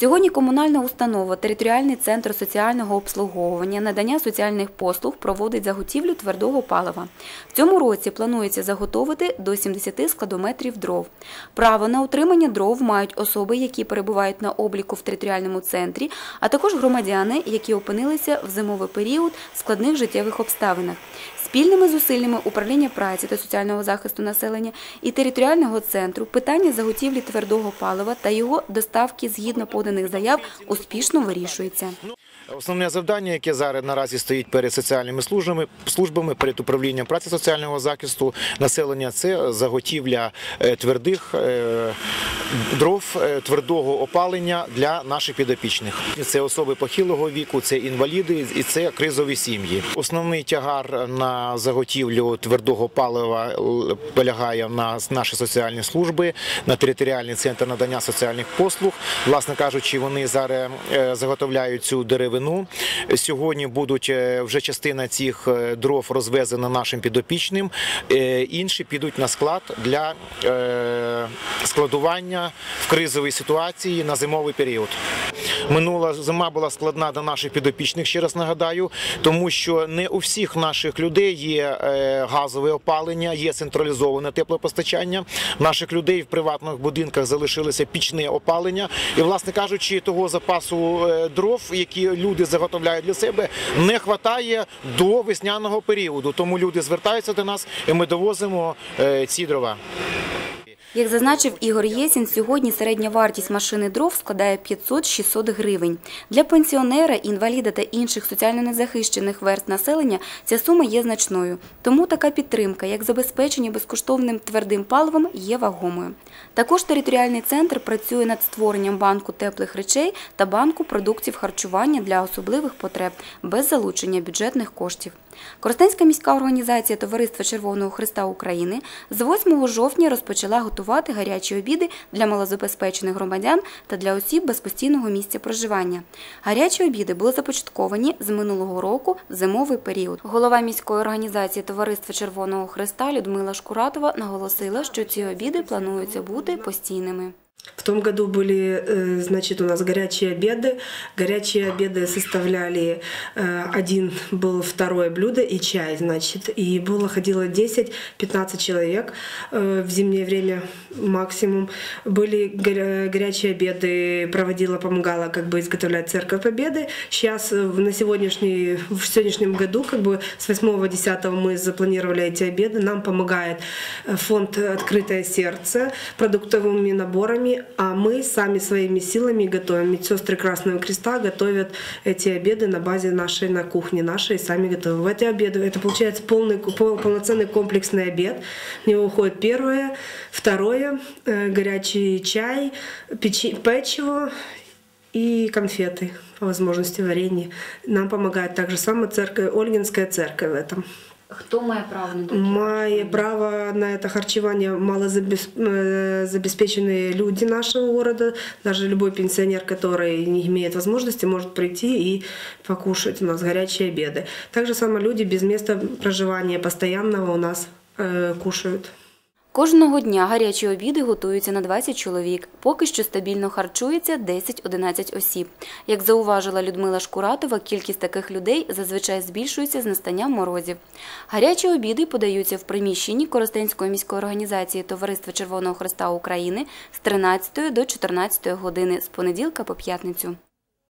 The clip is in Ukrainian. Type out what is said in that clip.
Сьогодні комунальна установа Територіальний центр соціального обслуговування надання соціальних послуг проводить заготівлю твердого палива. В цьому році планується заготовити до 70 складометрів дров. Право на отримання дров мають особи, які перебувають на обліку в територіальному центрі, а також громадяни, які опинилися в зимовий період в складних життєвих обставинах. Спільними зусиллями управління праці та соціального захисту населення і територіального центру питання заготівлі твердого палива та його доставки згідно поданих заяв успішно вирішується. Основне завдання, яке зараз наразі стоїть перед соціальними службами, службами перед управлінням праці соціального захисту населення, це заготівля е, твердих е, дров, е, твердого опалення для наших підопічних. Це особи похилого віку, це інваліди і це кризові сім'ї. Основний тягар на заготівлю твердого палива полягає на наші соціальні служби, на територіальний центр надання соціальних послуг. Власне кажучи, вони зараз е, заготовляють цю деревину. Сьогодні будуть е, вже частина цих е, дров розвезена нашим підопічним. Інші підуть на склад для складування в кризовій ситуації на зимовий період. Минула зима була складна до наших підопічних, ще раз нагадаю, тому що не у всіх наших людей є е, газове опалення, є централізоване теплопостачання. Наших людей в приватних будинках залишилося пічне опалення. І, власне кажучи, того запасу е, дров, які люди заготовляють для себе, не вистачає до весняного періоду. Тому люди звертаються до нас, і ми довозимо е, ці дрова. Як зазначив Ігор Єсін, сьогодні середня вартість машини дров складає 500-600 гривень. Для пенсіонера, інваліда та інших соціально незахищених верст населення ця сума є значною. Тому така підтримка, як забезпечення безкоштовним твердим паливом, є вагомою. Також територіальний центр працює над створенням банку теплих речей та банку продуктів харчування для особливих потреб без залучення бюджетних коштів. Коростенська міська організація Товариства Червоного Христа України з 8 жовтня розпочала готувати гарячі обіди для малозабезпечених громадян та для осіб без постійного місця проживання. Гарячі обіди були започатковані з минулого року в зимовий період. Голова міської організації Товариства Червоного Христа Людмила Шкуратова наголосила, що ці обіди плануються бути постійними. В том году были, э, значит, у нас горячие обеды. Горячие обеды составляли э, один был второе блюдо и чай, значит. И было ходило 10-15 человек э, в зимнее время максимум. Были горя- горячие обеды, проводила, помогала как бы изготовлять церковь Победы. Сейчас на сегодняшний, в сегодняшнем году как бы с 8-10 мы запланировали эти обеды. Нам помогает фонд «Открытое сердце» продуктовыми наборами, а мы сами своими силами готовим. Медсестры Красного Креста готовят эти обеды на базе нашей, на кухне нашей, сами готовим. В эти обеды, это получается полный, пол- полноценный комплексный обед. В него уходит первое, второе, э, горячий чай, печи- печиво и конфеты, по возможности варенье. Нам помогает также сама церковь, Ольгинская церковь в этом. Хто має право на Має право на это харчевание малозабеспеченные люди нашего города. Даже любой пенсионер, который не имеет возможности, может прийти и покушать у нас горячие обеды. Также само люди без места проживания постоянного у нас э, кушают. Кожного дня гарячі обіди готуються на 20 чоловік. Поки що стабільно харчується 10-11 осіб. Як зауважила Людмила Шкуратова, кількість таких людей зазвичай збільшується з настанням морозів. Гарячі обіди подаються в приміщенні Коростенської міської організації Товариства Червоного Христа України з 13 до 14 години з понеділка по п'ятницю.